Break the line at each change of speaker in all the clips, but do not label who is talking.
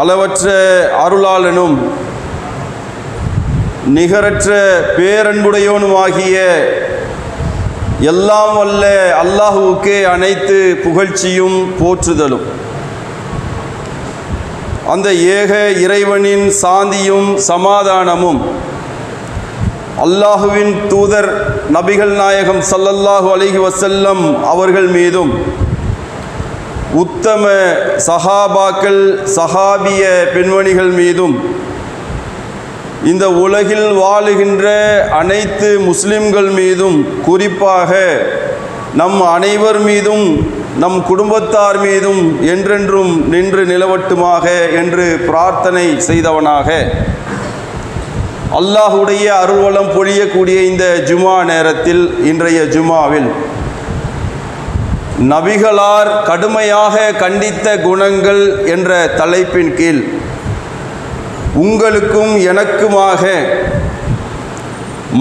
அளவற்ற அருளாளனும் நிகரற்ற பேரன்புடையோனுமாகிய எல்லாம் வல்ல அல்லாஹுவுக்கே அனைத்து புகழ்ச்சியும் போற்றுதலும். அந்த ஏக இறைவனின் சாந்தியும் சமாதானமும் அல்லாஹுவின் தூதர் நபிகள் நாயகம் சல்லல்லாஹு அலிஹி வசல்லம் அவர்கள் மீதும் உத்தம சஹாபாக்கள் சஹாபிய பெண்மணிகள் மீதும் இந்த உலகில் வாழுகின்ற அனைத்து முஸ்லிம்கள் மீதும் குறிப்பாக நம் அனைவர் மீதும் நம் குடும்பத்தார் மீதும் என்றென்றும் நின்று நிலவட்டுமாக என்று பிரார்த்தனை செய்தவனாக. அல்லாஹுடைய அருள்வளம் பொழியக்கூடிய இந்த ஜுமா நேரத்தில் இன்றைய ஜுமாவில் நபிகளார் கடுமையாக கண்டித்த குணங்கள் என்ற தலைப்பின் கீழ் உங்களுக்கும் எனக்குமாக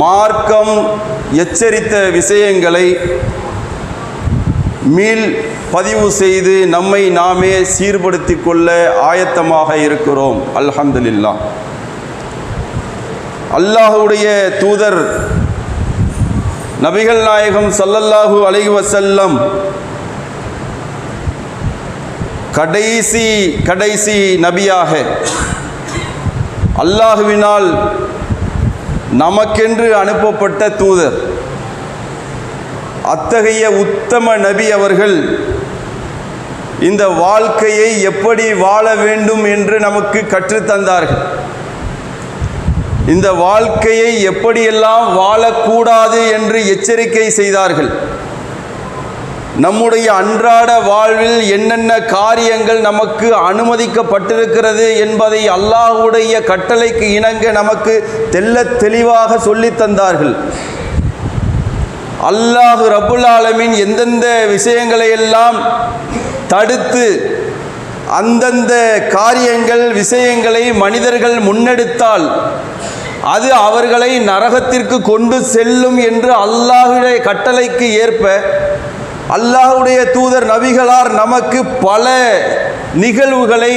மார்க்கம் எச்சரித்த விஷயங்களை மீள் பதிவு செய்து நம்மை நாமே சீர்படுத்திக் கொள்ள ஆயத்தமாக இருக்கிறோம். அல்ஹம்துலில்லா அல்லாஹுடைய தூதர் நபிகள் நாயகம் சல்லல்லாஹு அலைஹி கடைசி கடைசி நபியாக அல்லாஹுவினால் நமக்கென்று அனுப்பப்பட்ட தூதர். அத்தகைய உத்தம நபி அவர்கள் இந்த வாழ்க்கையை எப்படி வாழ வேண்டும் என்று நமக்கு கற்றுத்தந்தார்கள் இந்த வாழ்க்கையை எப்படியெல்லாம் வாழக்கூடாது என்று எச்சரிக்கை செய்தார்கள். நம்முடைய அன்றாட வாழ்வில் என்னென்ன காரியங்கள் நமக்கு அனுமதிக்கப்பட்டிருக்கிறது என்பதை அல்லாஹுடைய கட்டளைக்கு இணங்க நமக்கு தெல்ல தெளிவாக சொல்லித் தந்தார்கள். அல்லாஹு ரபுல் ஆலமின் எந்தெந்த விஷயங்களை எல்லாம் தடுத்து அந்தந்த காரியங்கள் விஷயங்களை மனிதர்கள் முன்னெடுத்தால் அது அவர்களை நரகத்திற்கு கொண்டு செல்லும் என்று அல்லாஹுடைய கட்டளைக்கு ஏற்ப அல்லாஹுடைய தூதர் நபிகளார் நமக்கு பல நிகழ்வுகளை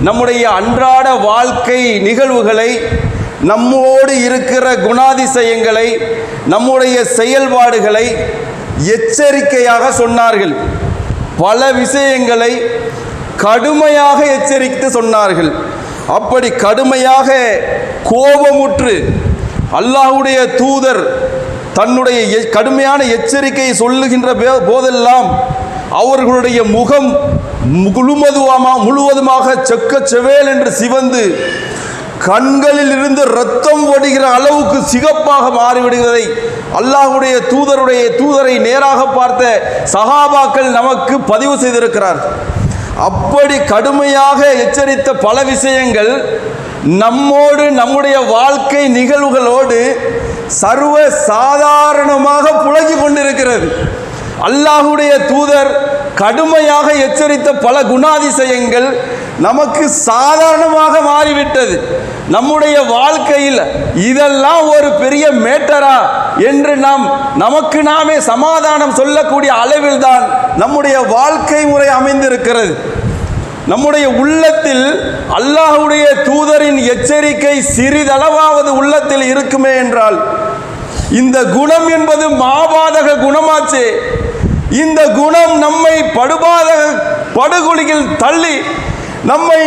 நம்முடைய அன்றாட வாழ்க்கை நிகழ்வுகளை நம்மோடு இருக்கிற குணாதிசயங்களை நம்முடைய செயல்பாடுகளை எச்சரிக்கையாக சொன்னார்கள். பல விஷயங்களை கடுமையாக எச்சரித்து சொன்னார்கள். அப்படி கடுமையாக கோபமுற்று அல்லாஹுடைய தூதர் தன்னுடைய எ- கடுமையான எச்சரிக்கையை சொல்லுகின்ற போதெல்லாம் அவர்களுடைய முகம் முழுவதுமா முழுவதுமாக செக்க செவேல் என்று சிவந்து கண்களில் இருந்து ரத்தம் ஓடுகிற அளவுக்கு சிகப்பாக மாறிவிடுகிறதை அல்லாஹ்வுடைய தூதருடைய தூதரை நேராக பார்த்த சகாபாக்கள் நமக்கு பதிவு செய்திருக்கிறார் அப்படி கடுமையாக எச்சரித்த பல விஷயங்கள் நம்மோடு நம்முடைய வாழ்க்கை நிகழ்வுகளோடு சர்வ சாதாரணமாக புழகி கொண்டிருக்கிறது. அல்லாஹுடைய தூதர் கடுமையாக எச்சரித்த பல குணாதிசயங்கள் நமக்கு சாதாரணமாக மாறிவிட்டது. நம்முடைய வாழ்க்கையில் இதெல்லாம் ஒரு பெரிய மேட்டரா என்று நாம் நமக்கு நாமே சமாதானம் சொல்லக்கூடிய அளவில் தான் நம்முடைய வாழ்க்கை முறை அமைந்திருக்கிறது. நம்முடைய உள்ளத்தில் அல்லாஹுடைய தூதரின் எச்சரிக்கை சிறிதளவாவது உள்ளத்தில் இருக்குமே என்றால் இந்த குணம் என்பது மாபாதக குணமாச்சே. இந்த குணம் நம்மை படுபாதக படுகொலியில் தள்ளி நம்மை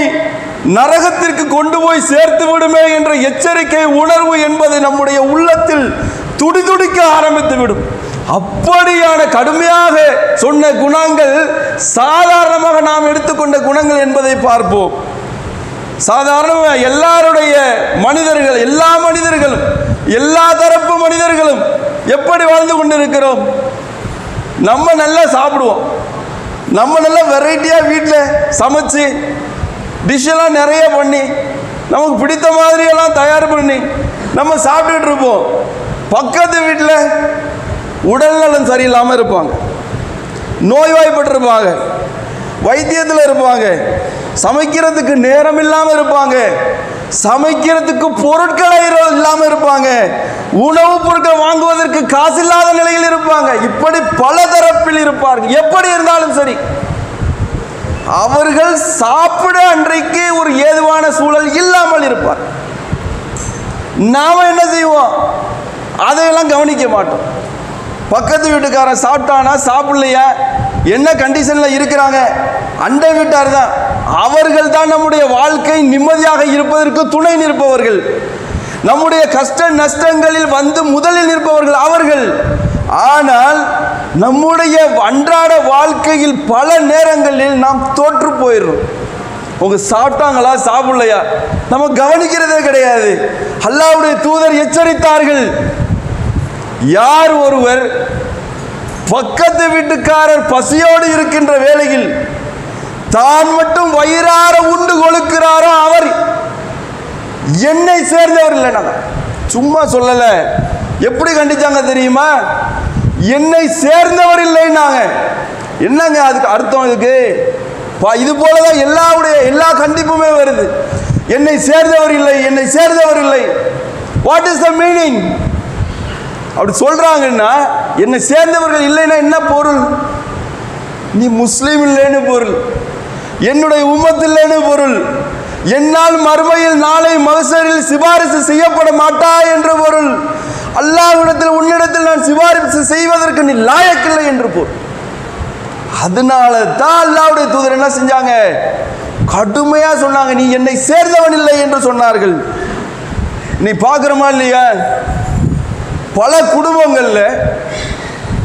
நரகத்திற்கு கொண்டு போய் சேர்த்து விடுமே என்ற எச்சரிக்கை உணர்வு என்பது நம்முடைய உள்ளத்தில் துடிதுடிக்க ஆரம்பித்து விடும். அப்படியான கடுமையாக சொன்ன குணங்கள் சாதாரணமாக நாம் எடுத்துக்கொண்ட குணங்கள் என்பதை பார்ப்போம். சாதாரணமாக எல்லாருடைய மனிதர்கள் எல்லா மனிதர்களும் எல்லா தரப்பு மனிதர்களும் எப்படி வாழ்ந்து கொண்டிருக்கிறோம்? நம்ம நல்லா சாப்பிடுவோம். நம்ம நல்லா வெரைட்டியாக வீட்டில் சமைச்சு டிஷ்ஷெல்லாம் நிறைய பண்ணி நமக்கு பிடித்த மாதிரியெல்லாம் தயார் பண்ணி நம்ம சாப்பிட்டுட்டு இருப்போம். பக்கத்து வீட்டில் உடல்நலம் சரியில்லாமல் இருப்பாங்க. நோய்வாய்ப்பட்டிருப்பாங்க. வைத்தியத்தில் இருப்பாங்க. சமைக்கிறதுக்கு நேரம் இல்லாமல் இருப்பாங்க. சமைக்கிறதுக்கு பொருட்களை இல்லாமல் இருப்பாங்க. உணவுப் பொருட்கள் வாங்குவதற்கு காசு இல்லாத நிலையில் இருப்பாங்க. இப்படி பல தரப்பில் இருப்பார்கள். எப்படி இருந்தாலும் சரி. அவர்கள் சாப்பிட அன்றைக்கு ஒரு ஏதுவான சூழல் இல்லாமல் இருப்பார். நாம என்ன செய்வோம்? அதையெல்லாம் கவனிக்க மாட்டோம். பக்கத்து வீட்டுக்காரன் சாப்பிட்டானா சாப்பிடலையா? என்ன கண்டிஷனில் இருக்கிறாங்க? அண்டை வீட்டார் தான் அவர்கள் தான் நம்முடைய வாழ்க்கை நிம்மதியாக இருப்பதற்கு துணை நிற்பவர்கள். நம்முடைய கஷ்ட நஷ்டங்களில் வந்து முதலில் நிற்பவர்கள் அவர்கள். ஆனால் நம்முடைய அன்றாட வாழ்க்கையில் பல நேரங்களில் நாம் தோற்று போயிடுறோம். உங்க சாப்பிட்டாங்களா சாப்பிடலையா? நம்ம கவனிக்கிறதே கிடையாது. அல்லாவுடைய தூதர் எச்சரித்தார்கள். யார் ஒருவர் பக்கத்து வீட்டுக்காரர் பசியோடு இருக்கின்ற வேளையில் தான் மட்டும் வயிறார உண்டு கொழுக்கிறாரோ அவர்? என்னை சேர்ந்தவர் இல்லை நான் சும்மா சொல்லல. எப்படி கண்டிச்சாங்க தெரியுமா? என்னை சேர்ந்தவர் இல்லைன்னாங்க என்னங்க அதுக்கு அர்த்தம் இதுக்கு? பா- இது போலதான் எல்லாவுடைய எல்லா கண்டிப்புமே வருது. என்னை சேர்ந்தவர் இல்லை என்னை சேர்ந்தவர் இல்லை. வாட் இஸ் த மீனிங் அப்படி சொல்றாங்கன்னா என்னை சேர்ந்தவர்கள் இல்லைன்னா என்ன பொருள்? நீ முஸ்லீம் இல்லைன்னு பொருள். என்னுடைய உம்மத்து பொருள். என்னால் மறுமையில் நாளை மகசரில் சிபாரிசு செய்யப்பட மாட்டா என்ற பொருள். அல்லாஹ்விடத்தில் உன்னிடத்தில் நான் சிபாரிசு செய்வதற்கு நீ லாயக்கில்லை என்று பொருள். அதனால தான் அல்லாவுடைய தூதர் என்ன செஞ்சாங்க? கடுமையா சொன்னாங்க நீ என்னை சேர்ந்தவன் இல்லை என்று சொன்னார்கள். நீ பார்க்குறோமா இல்லையா? பல குடும்பங்களில்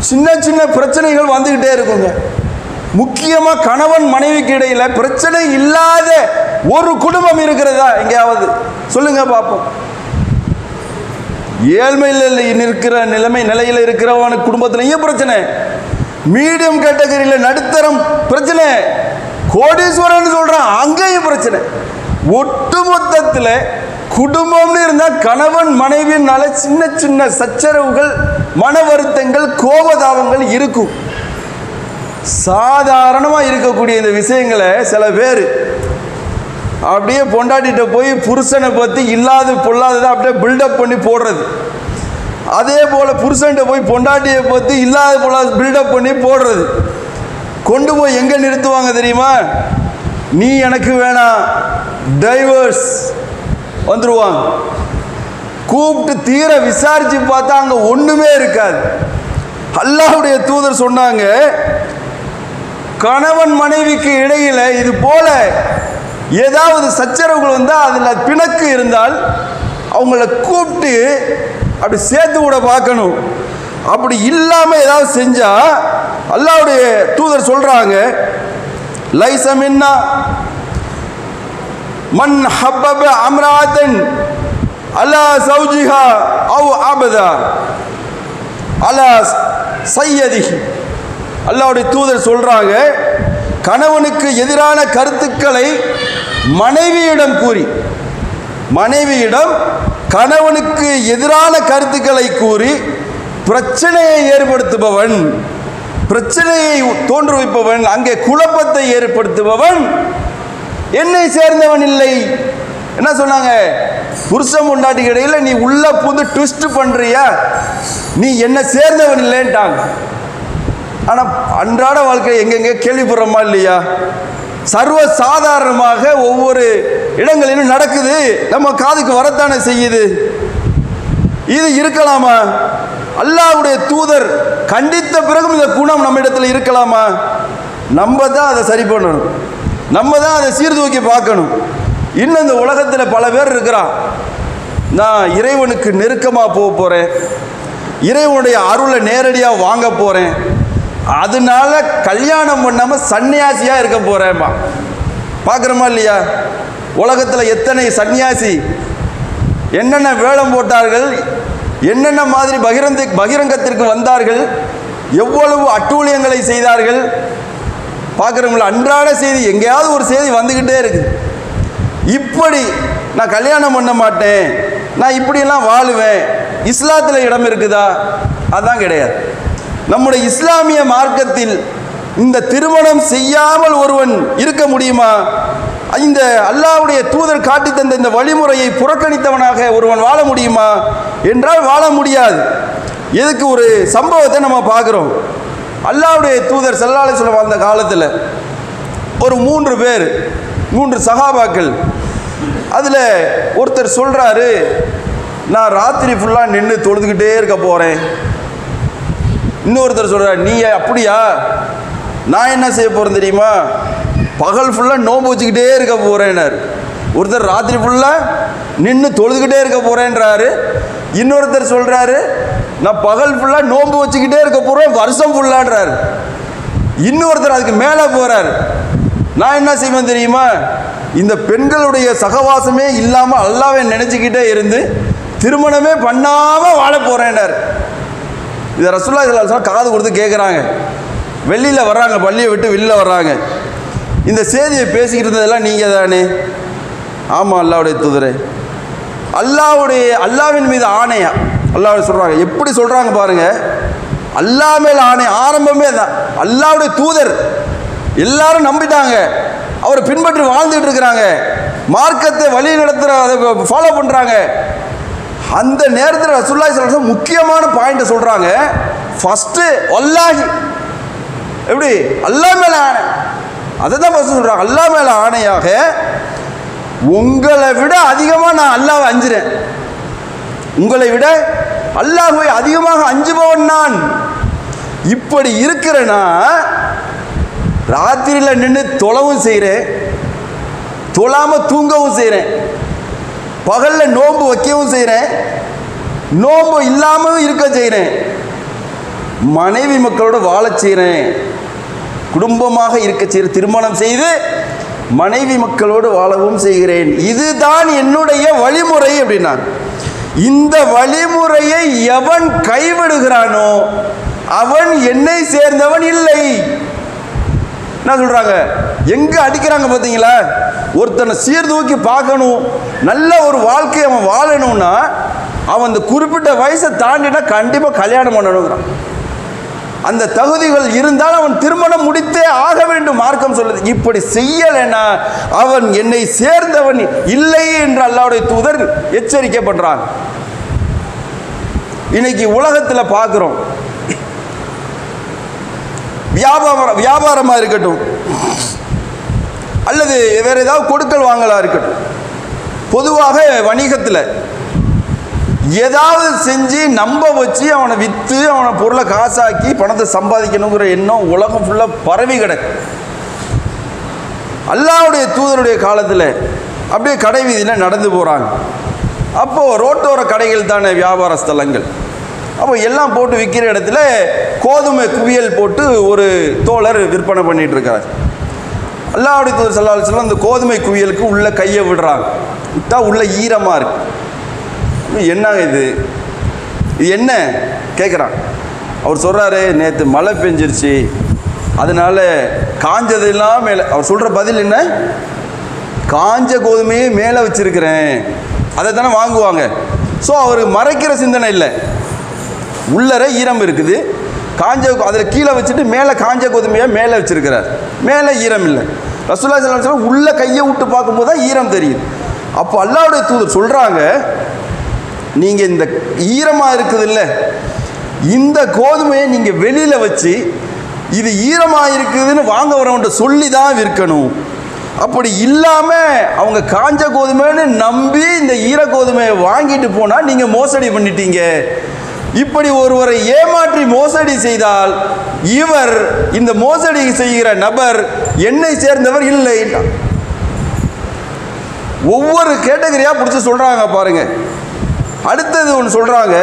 சின்ன சின்ன பிரச்சனைகள் வந்துக்கிட்டே இருக்குங்க. முக்கியமா கணவன் மனைவிக்கு இடையில பிரச்சனை இல்லாத ஒரு குடும்பம் இருக்கிறதா? எங்கேயாவது? சொல்லுங்க பார்ப்போம். ஏழ்மையில் இருக்கிற நிலைமை நிலையில் இருக்கிறவனுக்கு குடும்பத்திலையும் பிரச்சனை. மீடியம் கேட்டகரியில் நடுத்தரம் பிரச்சனை. கோடீஸ்வரன் சொல்றான் அங்கேயும் பிரச்சனை. ஒட்டுமொத்தத்தில் குடும்பம்னு இருந்தால் கணவன் மனைவினால சின்ன சின்ன சச்சரவுகள் மன வருத்தங்கள் கோபதாபங்கள் இருக்கும். சாதாரணமாக இருக்கக்கூடிய இந்த விஷயங்களை சில பேர் அப்படியே பொண்டாட்டிகிட்ட போய் புருஷனை பற்றி இல்லாத பொல்லாததை அப்படியே பில்டப் பண்ணி போடுறது. அதே போல் புருஷன்கிட்ட போய் பொண்டாட்டியை பற்றி இல்லாத பொல்லாத பில்டப் பண்ணி போடுறது. கொண்டு போய் எங்கே நிறுத்துவாங்க தெரியுமா? நீ எனக்கு வேணாம் டைவர்ஸ் வந்துடுவாங்க கூப்பிட்டு தீர விசாரித்து பார்த்தா அங்கே ஒன்றுமே இருக்காது. அல்லாவுடைய தூதர் சொன்னாங்க கணவன் மனைவிக்கு இடையில இது போல ஏதாவது சச்சரவுகள் வந்தால் அதில் பிணக்கு இருந்தால் அவங்கள கூப்பிட்டு அப்படி சேர்த்து கூட பார்க்கணும். அப்படி இல்லாமல் ஏதாவது செஞ்சால் அல்லாவுடைய தூதர் சொல்றாங்க லைசமின்னா மன் ஹப்பப அம்ராத்தன் அலா சௌஜிஹா அவ் அபதா அலா சையதிஹி. அல்லாவுடைய தூதர் சொல்றாங்க கணவனுக்கு எதிரான கருத்துக்களை மனைவியிடம் கூறி மனைவியிடம் கணவனுக்கு எதிரான கருத்துக்களை கூறி பிரச்சனையை ஏற்படுத்துபவன் பிரச்சனையை தோன்றுவிப்பவன் அங்கே குழப்பத்தை ஏற்படுத்துபவன் என்னை சேர்ந்தவன் இல்லை. என்ன சொன்னாங்க? புருஷன் முண்டாட்டிக்கு இடையில நீ உள்ள புது ட்விஸ்ட் பண்றியா? நீ என்ன சேர்ந்தவன் இல்லைன்ட்டாங்க. ஆனால் அன்றாட வாழ்க்கை எங்கெங்கே கேள்விப்படுறோமா இல்லையா? சர்வ சாதாரணமாக ஒவ்வொரு இடங்களிலும் நடக்குது. நம்ம காதுக்கு வரத்தானே செய்யுது. இது இருக்கலாமா? அல்லாவுடைய தூதர் கண்டித்த பிறகும் இந்த குணம் நம்ம இடத்துல இருக்கலாமா? நம்ம தான் அதை சரி பண்ணணும். நம்ம தான் அதை சீர்தூக்கி பார்க்கணும். இன்னும் இந்த உலகத்தில் பல பேர் இருக்கிறான். நான் இறைவனுக்கு நெருக்கமாக போக போகிறேன் இறைவனுடைய அருளை நேரடியாக வாங்க போகிறேன் அதனால கல்யாணம் பண்ணாமல் சன்னியாசியாக இருக்க போகிறேம்மா பார்க்குறோமா இல்லையா? உலகத்தில் எத்தனை சன்னியாசி? என்னென்ன வேடம் போட்டார்கள்? என்னென்ன மாதிரி பகிரந்து பகிரங்கத்திற்கு வந்தார்கள்? எவ்வளவு அட்டூழியங்களை செய்தார்கள்? பார்க்குறவங்கள அன்றாட செய்தி எங்கேயாவது ஒரு செய்தி வந்துக்கிட்டே இருக்கு இப்படி நான் கல்யாணம் பண்ண மாட்டேன். நான் இப்படியெல்லாம் வாழுவேன். இஸ்லாத்தில் இடம் இருக்குதா? அதான் கிடையாது. நம்முடைய இஸ்லாமிய மார்க்கத்தில் இந்த திருமணம் செய்யாமல் ஒருவன் இருக்க முடியுமா? இந்த அல்லாவுடைய தூதர் காட்டி தந்த இந்த வழிமுறையை புறக்கணித்தவனாக ஒருவன் வாழ முடியுமா? என்றால் வாழ முடியாது. எதுக்கு ஒரு சம்பவத்தை நம்ம பார்க்குறோம். அல்லாவுடைய தூதர் செல்லாலை சொல்ல வாழ்ந்த காலத்தில் ஒரு மூன்று பேர் மூன்று சகாபாக்கள் அதில் ஒருத்தர் சொல்கிறாரு நான் ராத்திரி ஃபுல்லாக நின்று தொழுதுகிட்டே இருக்க போகிறேன் இன்னொருத்தர் சொல்கிறார் நீ அப்படியா? நான் என்ன செய்ய போகிறேன் தெரியுமா? பகல் ஃபுல்லாக நோன்பு வச்சுக்கிட்டே இருக்க போகிறேன்னார் ஒருத்தர் ராத்திரி ஃபுல்லாக நின்று தொழுதுகிட்டே இருக்க போகிறேன்றாரு இன்னொருத்தர் சொல்கிறாரு நான் பகல் ஃபுல்லாக நோம்பு வச்சுக்கிட்டே இருக்க போகிறேன் வருஷம் ஃபுல்லான்றார் இன்னொருத்தர் அதுக்கு மேலே போகிறார் நான் என்ன செய்வேன் தெரியுமா? இந்த பெண்களுடைய சகவாசமே இல்லாமல் அல்லாவே நினச்சிக்கிட்டே இருந்து திருமணமே பண்ணாமல் வாழ போகிறேன்னார் இதை ரசுல்லா சொல்லாம் காது கொடுத்து கேட்குறாங்க வெளியில் வர்றாங்க பள்ளியை விட்டு வெளியில் வர்றாங்க. இந்த செய்தியை பேசிக்கிட்டு இருந்ததெல்லாம் நீங்கள் தானே ஆமாம் அல்லாவுடைய தூதரே. அல்லாவுடைய அல்லாவின் மீது ஆணையா? அல்லாவுடைய சொல்கிறாங்க எப்படி சொல்கிறாங்க பாருங்கள் அல்லாஹ் மேல் ஆணை ஆரம்பமே தான் அல்லாவுடைய தூதர். எல்லாரும் நம்பிட்டாங்க. அவரை பின்பற்றி வாழ்ந்துட்டு இருக்கிறாங்க. மார்க்கத்தை வழி நடத்துகிற அதை ஃபாலோ பண்ணுறாங்க அந்த நேரத்தில் ரசூல்லாய் சொல்ல முக்கியமான பாயிண்ட்டை சொல்கிறாங்க ஃபஸ்ட்டு அல்லாஹி எப்படி? அல்லாஹ் மேலே ஆணை. அதை தான் ஃபஸ்ட்டு சொல்கிறாங்க அல்லாஹ் மேலே ஆணையாக உங்களை விட அதிகமாக நான் அல்லாவை அஞ்சுறேன். உங்களை விட அல்லாஹுவை அதிகமாக அஞ்சுபவன் நான். இப்படி இருக்கிறேன்னா ராத்திரியில் நின்று தொலவும் செய்கிறேன் தொழாமல் தூங்கவும் செய்கிறேன் பகலில் நோன்பு வைக்கவும் செய்கிறேன் நோன்பு இல்லாமல் இருக்க செய்கிறேன் மனைவி மக்களோட வாழச் செய்கிறேன் குடும்பமாக இருக்க செய்கிற திருமணம் செய்து மனைவி மக்களோடு வாழவும் செய்கிறேன். இதுதான் என்னுடைய வழிமுறை அப்படின்னா இந்த வழிமுறையை எவன் கைவிடுகிறானோ அவன் என்னை சேர்ந்தவன் இல்லை. என்ன சொல்றாங்க? எங்க அடிக்கிறாங்க பார்த்தீங்களா? ஒருத்தனை சீர்தூக்கி பார்க்கணும். நல்ல ஒரு வாழ்க்கையை அவன் வாழணும்னா அவன் அந்த குறிப்பிட்ட வயசை தாண்டினா கண்டிப்பாக கல்யாணம் பண்ணணுங்கிறான். அந்த தகுதிகள் இருந்தால் அவன் திருமணம் முடித்தே ஆக வேண்டும் மார்க்கம் சொல்லுது. இப்படி செய்யலைன்னா அவன் என்னை சேர்ந்தவன் இல்லை என்று அல்லாவுடைய தூதர் எச்சரிக்கை பண்றான் இன்னைக்கு உலகத்தில் பார்க்குறோம். வியாபாரம் வியாபாரமாக இருக்கட்டும். அல்லது வேறு ஏதாவது கொடுக்கல் வாங்கலாக இருக்கட்டும். பொதுவாக வணிகத்தில் ஏதாவது செஞ்சு நம்ப வச்சு அவனை விற்று அவனை பொருளை காசாக்கி பணத்தை சம்பாதிக்கணுங்கிற எண்ணம் உலகம் ஃபுல்லாக பரவி கிடக்கு. அல்லாவுடைய தூதருடைய காலத்தில் அப்படியே கடை வீதியில் நடந்து போகிறாங்க அப்போது ரோட்டோர கடைகள் தானே வியாபார ஸ்தலங்கள். அப்போ எல்லாம் போட்டு விற்கிற இடத்துல கோதுமை குவியல் போட்டு ஒரு தோழர் விற்பனை பண்ணிட்டு அல்லாவுடைய தூதர் சல்லா அந்த கோதுமை குவியலுக்கு உள்ளே கையை விடுறாங்க. விட்டா உள்ள ஈரமாக இருக்கு. என்னங்க இது? இது என்ன? கேட்குறான் அவர் சொல்கிறாரு நேற்று மழை பெஞ்சிருச்சு. அதனால் காஞ்சதெல்லாம் மேலே அவர் சொல்கிற பதில் என்ன? காஞ்ச கோதுமையே மேலே வச்சுருக்கிறேன். அதை தானே வாங்குவாங்க. ஸோ அவருக்கு மறைக்கிற சிந்தனை இல்லை. உள்ளர ஈரம் இருக்குது. காஞ்ச அதில் கீழே வச்சுட்டு மேலே காஞ்ச கோதுமையாக மேலே வச்சிருக்கிறார். மேலே ஈரம் இல்லை. ரசூல்லா ஸல்லல்லாஹு உள்ள கையை விட்டு பார்க்கும்போது தான் ஈரம் தெரியுது. அப்போ அல்லாவுடைய தூதர் சொல்கிறாங்க நீங்கள் இந்த ஈரமாக இருக்குது இல்லை இந்த கோதுமையை நீங்கள் வெளியில் வச்சு இது ஈரமாக இருக்குதுன்னு வாங்க வரவன்ட்ட சொல்லி தான் விற்கணும். அப்படி இல்லாமல் அவங்க காஞ்ச கோதுமைன்னு நம்பி இந்த ஈர கோதுமையை வாங்கிட்டு போனால் நீங்கள் மோசடி பண்ணிட்டீங்க. இப்படி ஒருவரை ஏமாற்றி மோசடி செய்தால் இவர் இந்த மோசடி செய்கிற நபர் என்னை சேர்ந்தவர் இல்லை ஒவ்வொரு கேட்டகரியாக பிடிச்சி சொல்கிறாங்க பாருங்க. அடுத்தது ஒன்று சொல்கிறாங்க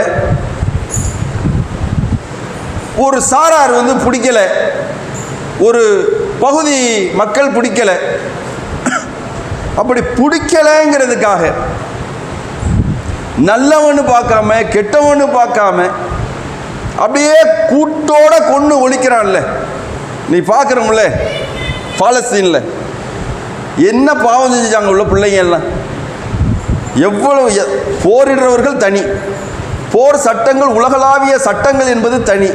ஒரு சாரார் வந்து பிடிக்கல. ஒரு பகுதி மக்கள் பிடிக்கல. அப்படி பிடிக்கலைங்கிறதுக்காக நல்லவன்னு பார்க்காம கெட்டவன்னு பார்க்காம அப்படியே கூட்டோட கொண்டு ஒழிக்கிறான்ல. நீ பார்க்குறோம்ல பாலஸ்தீனில். என்ன பாவம் செஞ்சாங்க உள்ள பிள்ளைங்க எல்லாம்? எவ்வளவு போரிடுறவர்கள் தனி. போர் சட்டங்கள் உலகளாவிய சட்டங்கள் என்பது தனி.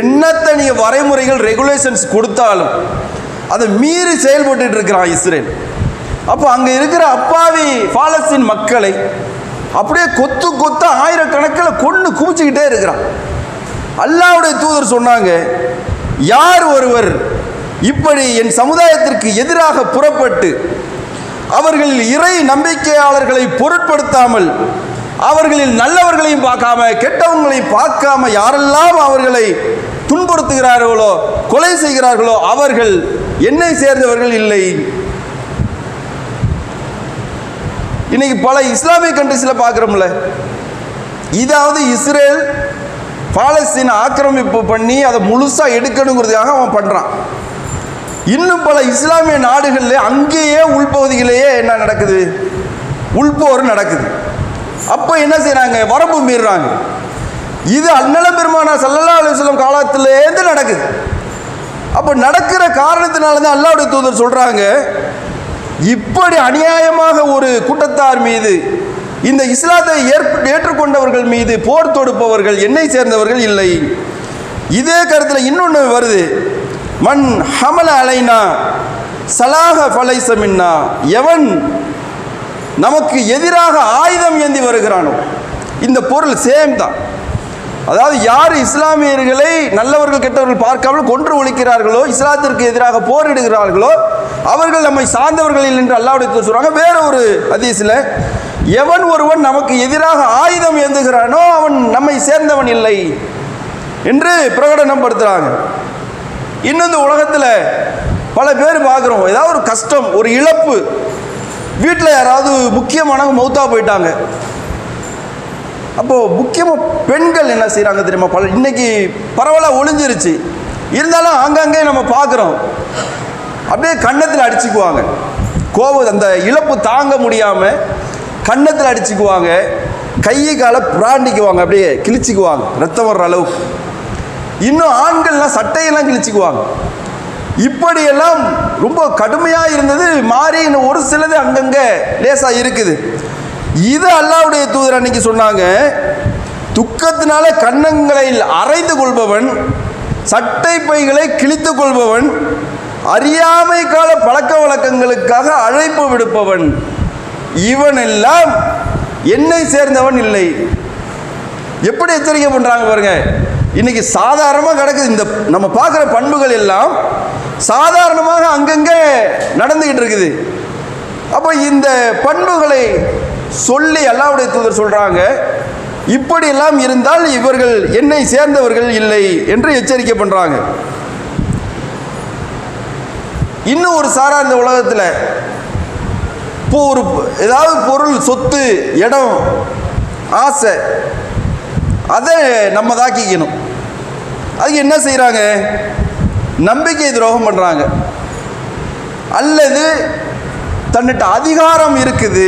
என்ன தனிய வரைமுறைகள் ரெகுலேஷன்ஸ் கொடுத்தாலும் அதை மீறி செயல்பட்டு இருக்கிறான் இஸ்ரேல். அப்போ அங்கே இருக்கிற அப்பாவி பாலஸ்தீன் மக்களை அப்படியே கொத்து கொத்து ஆயிரக்கணக்கில் கொண்டு குவிச்சுக்கிட்டே இருக்கிறான். அல்லாவுடைய தூதர் சொன்னாங்க யார் ஒருவர் இப்படி என் சமுதாயத்திற்கு எதிராக புறப்பட்டு அவர்களில் இறை நம்பிக்கையாளர்களை பொருட்படுத்தாமல் அவர்களில் நல்லவர்களையும் பார்க்காம கெட்டவங்களையும் பார்க்காம யாரெல்லாம் அவர்களை துன்புறுத்துகிறார்களோ கொலை செய்கிறார்களோ அவர்கள் என்னை சேர்ந்தவர்கள் இல்லை. இன்னைக்கு பல இஸ்லாமிய கண்ட்ரிஸில் பார்க்குறோம்ல. இதாவது இஸ்ரேல் பாலஸ்தீன் ஆக்கிரமிப்பு பண்ணி அதை முழுசாக எடுக்கணுங்கிறதுக்காக அவன் பண்ணுறான் இன்னும் பல இஸ்லாமிய நாடுகளில் அங்கேயே உள்பகுதியிலேயே என்ன நடக்குது? உள்போர் நடக்குது. அப்போ என்ன செய்கிறாங்க வரம்பு மீறுறாங்க. இது அன்னல பெருமானா சல்லல்லா அலுவலம் காலத்திலேருந்து நடக்குது. அப்போ நடக்கிற காரணத்தினால தான் அல்லாவுடைய தூதர் சொல்கிறாங்க இப்படி அநியாயமாக ஒரு கூட்டத்தார் மீது இந்த இஸ்லாத்தை ஏற்ப ஏற்றுக்கொண்டவர்கள் மீது போர் தொடுப்பவர்கள் என்னை சேர்ந்தவர்கள் இல்லை. இதே கருத்தில் இன்னொன்று வருது. மண் ஹமல அலைனா சலாக ஃபலைச மின்னா எவன் நமக்கு எதிராக ஆயுதம் ஏந்தி வருகிறானோ இந்த பொருள் சேம் தான். அதாவது யார் இஸ்லாமியர்களை நல்லவர்கள் கெட்டவர்கள் பார்க்காமல் கொன்று ஒழிக்கிறார்களோ இஸ்லாத்திற்கு எதிராக போரிடுகிறார்களோ அவர்கள் நம்மை சார்ந்தவர்கள் என்று அல்லாவுடைய சொல்கிறாங்க வேற ஒரு ஹதீஸில் எவன் ஒருவன் நமக்கு எதிராக ஆயுதம் ஏந்துகிறானோ அவன் நம்மை சேர்ந்தவன் இல்லை என்று பிரகடனப்படுத்துகிறாங்க இன்னும் இந்த உலகத்தில் பல பேர் பார்க்குறோம். ஏதாவது ஒரு கஷ்டம் ஒரு இழப்பு. வீட்டில் யாராவது முக்கியமானவங்க மௌத்தாக போயிட்டாங்க. அப்போது முக்கியமாக பெண்கள் என்ன செய்கிறாங்க தெரியுமா? பல இன்றைக்கி பரவாயில்ல ஒளிஞ்சிருச்சு. இருந்தாலும் அங்கங்கே நம்ம பார்க்குறோம். அப்படியே கன்னத்தில் அடிச்சுக்குவாங்க. கோபம் அந்த இழப்பு தாங்க முடியாமல் கன்னத்தில் அடிச்சுக்குவாங்க. கையை காலை பிராண்டிக்குவாங்க. அப்படியே கிழிச்சிக்குவாங்க. ரத்தம் வர்ற அளவுக்கு. இன்னும் ஆண்கள்லாம் சட்டையெல்லாம் கிழிச்சிக்குவாங்க. இப்படியெல்லாம் ரொம்ப கடுமையாக இருந்தது. மாறி இன்னும் ஒரு சிலது அங்கங்கே லேசாக இருக்குது. இது அல்லாவுடைய தூதர் அன்னைக்கு சொன்னாங்க துக்கத்தினால கன்னங்களில் அரைந்து கொள்பவன் சட்டை பைகளை கிழித்து கொள்பவன் அறியாமை கால பழக்க வழக்கங்களுக்காக அழைப்பு விடுப்பவன். இவனெல்லாம் என்னை சேர்ந்தவன் இல்லை. எப்படி எச்சரிக்கை பண்ணுறாங்க பாருங்கள் இன்னைக்கு சாதாரணமாக கிடக்குது. இந்த நம்ம பார்க்குற பண்புகள் எல்லாம் சாதாரணமாக அங்கங்கே நடந்துக்கிட்டு இருக்குது. அப்போ இந்த பண்புகளை சொல்லி அல்லாவுடைய தூதர் சொல்கிறாங்க இப்படியெல்லாம் இருந்தால் இவர்கள் என்னை சேர்ந்தவர்கள் இல்லை என்று எச்சரிக்கை பண்ணுறாங்க இன்னும் ஒரு சாரா இந்த உலகத்தில் இப்போ ஒரு ஏதாவது பொருள் சொத்து இடம் ஆசை அதை நம்ம தாக்கிக்கணும் அதுக்கு என்ன செய்கிறாங்க நம்பிக்கை துரோகம் பண்ணுறாங்க அல்லது தன்னிட்ட அதிகாரம் இருக்குது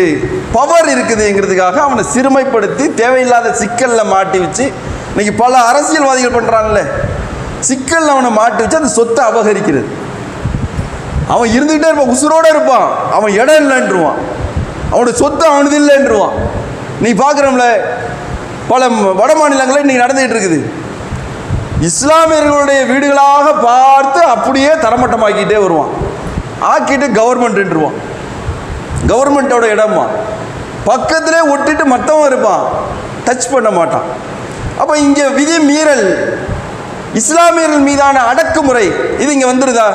பவர் இருக்குதுங்கிறதுக்காக அவனை சிறுமைப்படுத்தி தேவையில்லாத சிக்கலில் மாட்டி வச்சு இன்னைக்கு பல அரசியல்வாதிகள் பண்ணுறான்ல சிக்கலில் அவனை மாட்டி வச்சு அந்த சொத்தை அபகரிக்கிறது. அவன் இருந்துக்கிட்டே இருப்பான் உசுரோடு இருப்பான். அவன் இடம் இல்லைன்றுவான். அவனோட சொத்து அவனது இல்லைன்றுவான். நீ பார்க்குறோம்ல பல வட மாநிலங்களில் இன்றைக்கி நடந்துகிட்டு இருக்குது. இஸ்லாமியர்களுடைய வீடுகளாக பார்த்து அப்படியே தரமட்டமாக்கிட்டே வருவான். ஆக்கிட்டு கவர்மெண்ட்டுருவான் கவர்மெண்ட்டோட இடமா பக்கத்திலே ஒட்டிட்டு மற்றவன் இருப்பான். டச் பண்ண மாட்டான். அப்போ இங்கே விதி மீறல் இஸ்லாமியர்கள் மீதான அடக்குமுறை இது இங்கே வந்துடுதா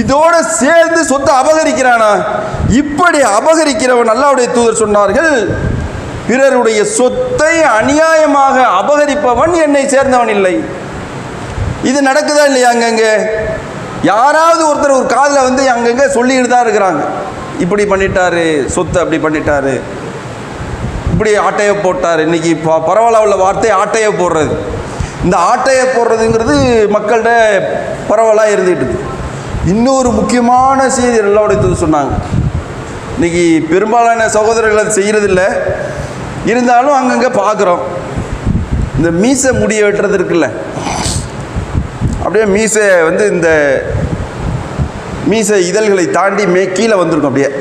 இதோட சேர்ந்து சொத்தை அபகரிக்கிறானா? இப்படி அபகரிக்கிறவன் அல்லாவுடைய தூதர் சொன்னார்கள் பிறருடைய சொத்தை அநியாயமாக அபகரிப்பவன் என்னை சேர்ந்தவன் இல்லை. இது நடக்குதா இல்லையா அங்கங்கே? யாராவது ஒருத்தர் ஒரு காதில் வந்து அங்கங்கே சொல்லிக்கிட்டு தான் இருக்கிறாங்க. இப்படி பண்ணிட்டாரு சொத்து அப்படி பண்ணிட்டாரு. இப்படி ஆட்டையை போட்டார். இன்னைக்கு ப உள்ள வார்த்தை ஆட்டையை போடுறது. இந்த ஆட்டையை போடுறதுங்கிறது மக்கள்கிட்ட பரவலாக இருந்துகிட்டு இன்னொரு முக்கியமான செய்தி எல்லாருடைய சொன்னாங்க. இன்னைக்கு பெரும்பாலான சகோதரர்கள் அது செய்கிறதில்ல இருந்தாலும் அங்கங்கே பார்க்குறோம் இந்த மீசை முடிய வெட்டுறது இருக்குல்ல. அப்படியே மீசை வந்து இந்த மீசை இதழ்களை தாண்டி மே கீழே வந்திருக்கும் அப்படியே.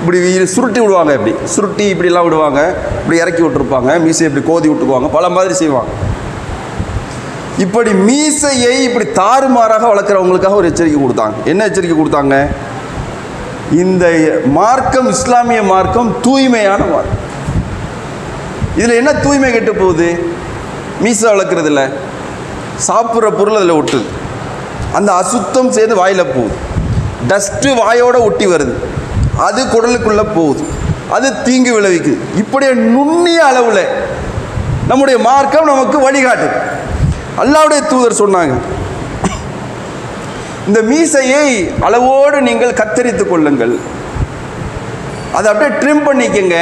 இப்படி சுருட்டி விடுவாங்க இப்படி. சுருட்டி இப்படிலாம் விடுவாங்க. இப்படி இறக்கி விட்டுருப்பாங்க. மீசை இப்படி கோதி விட்டுக்குவாங்க. பல மாதிரி செய்வாங்க. இப்படி மீசையை இப்படி தாறுமாறாக வளர்க்குறவங்களுக்காக ஒரு எச்சரிக்கை கொடுத்தாங்க. என்ன எச்சரிக்கை கொடுத்தாங்க? இந்த மார்க்கம் இஸ்லாமிய மார்க்கம் தூய்மையான மார்க்கம். இதில் என்ன தூய்மை கெட்டு போகுது? மீசை வளர்க்குறதுல சாப்பிட்ற பொருள் அதில் ஒட்டுது. அந்த அசுத்தம் சேர்ந்து வாயில் போகுது. டஸ்ட்டு வாயோட ஒட்டி வருது. அது குடலுக்குள்ளே போகுது. அது தீங்கு விளைவிக்குது. இப்படியே நுண்ணிய அளவில் நம்முடைய மார்க்கம் நமக்கு வழிகாட்டுது. அல்லாவுடைய தூதர் சொன்னாங்க இந்த மீசையை அளவோடு நீங்கள் கத்தரித்து கொள்ளுங்கள். அதை அப்படியே ட்ரிம் பண்ணிக்கங்க.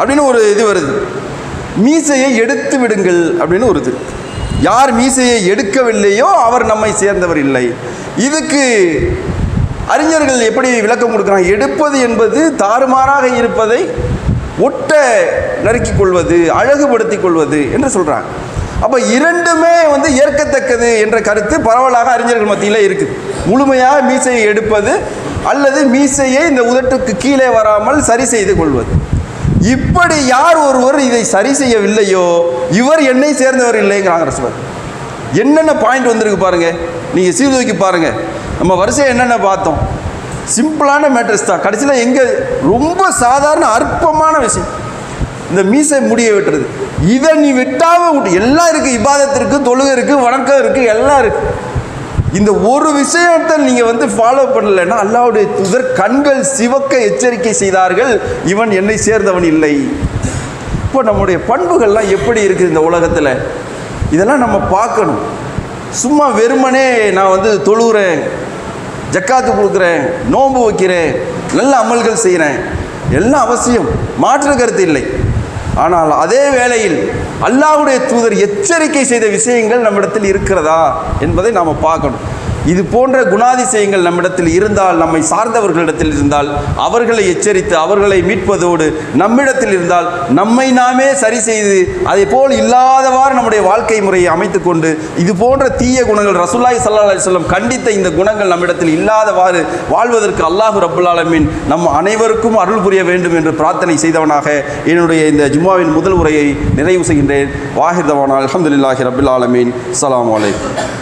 அப்படின்னு ஒரு இது வருது. மீசையை எடுத்து விடுங்கள் அப்படின்னு ஒரு இது. யார் மீசையை எடுக்கவில்லையோ அவர் நம்மை சேர்ந்தவர் இல்லை. இதுக்கு அறிஞர்கள் எப்படி விளக்கம் கொடுக்குறாங்க? எடுப்பது என்பது தாறுமாறாக இருப்பதை ஒட்ட நறுக்கிக் கொள்வது அழகுபடுத்திக் கொள்வது என்று சொல்கிறாங்க அப்போ இரண்டுமே வந்து ஏற்கத்தக்கது என்ற கருத்து பரவலாக அறிஞர்கள் மத்தியில் இருக்குது முழுமையாக மீசையை எடுப்பது அல்லது மீசையை இந்த உதட்டுக்கு கீழே வராமல் சரி செய்து கொள்வது. இப்படி யார் ஒருவர் இதை சரி செய்யவில்லையோ இவர் என்னை சேர்ந்தவர் இல்லைங்கிறாங்க ரசவர் என்னென்ன பாயிண்ட் வந்திருக்கு பாருங்க. நீங்கள் சீர்தூக்கி பாருங்க. நம்ம வரிசையை என்னென்ன பார்த்தோம்? சிம்பிளான மேட்ரஸ் தான். கடைசியில் எங்கே ரொம்ப சாதாரண அற்பமான விஷயம். இந்த மீசை முடிய வெட்டுறது இதை நீ வெட்டாம விட்டு எல்லாம் இருக்குது இபாதத்திற்கு இருக்கு தொழுகை வணக்கம் இருக்குது எல்லாம் இருக்குது இந்த ஒரு விஷயத்தை நீங்க வந்து ஃபாலோ பண்ணலைன்னா அல்லாவுடைய துதர் கண்கள் சிவக்க எச்சரிக்கை செய்தார்கள். இவன் என்னை சேர்ந்தவன் இல்லை. இப்போ நம்முடைய பண்புகள்லாம் எப்படி இருக்குது இந்த உலகத்தில்? இதெல்லாம் நம்ம பார்க்கணும். சும்மா வெறுமனே நான் வந்து தொழுகிறேன் ஜக்காத்து கொடுக்குறேன் நோன்பு வைக்கிறேன் நல்ல அமல்கள் செய்கிறேன். எல்லாம் அவசியம். மாற்று கருத்து இல்லை. ஆனால் அதே வேளையில் அல்லாஹுடைய தூதர் எச்சரிக்கை செய்த விஷயங்கள் நம்மிடத்தில் இருக்கிறதா என்பதை நாம் பார்க்கணும். இது போன்ற குணாதிசயங்கள் நம்மிடத்தில் இருந்தால் நம்மை சார்ந்தவர்களிடத்தில் இருந்தால் அவர்களை எச்சரித்து அவர்களை மீட்பதோடு நம்மிடத்தில் இருந்தால் நம்மை நாமே சரி செய்து அதை போல் இல்லாதவாறு நம்முடைய வாழ்க்கை முறையை அமைத்து கொண்டு இது போன்ற தீய குணங்கள் ரசூல்லாய் சல்லா அலிஸ்லம் கண்டித்த இந்த குணங்கள் நம்மிடத்தில் இல்லாதவாறு வாழ்வதற்கு அல்லாஹு ரபுல்லாலமின் ஆலமீன் நம் அனைவருக்கும் அருள் புரிய வேண்டும் என்று பிரார்த்தனை செய்தவனாக என்னுடைய இந்த ஜும்மாவின் முதல் உரையை நிறைவு செய்கின்றேன். வாஹிர்தவானால் அலமதுல்லாஹி ரபுல் ஆலமீன். வலைக்கம்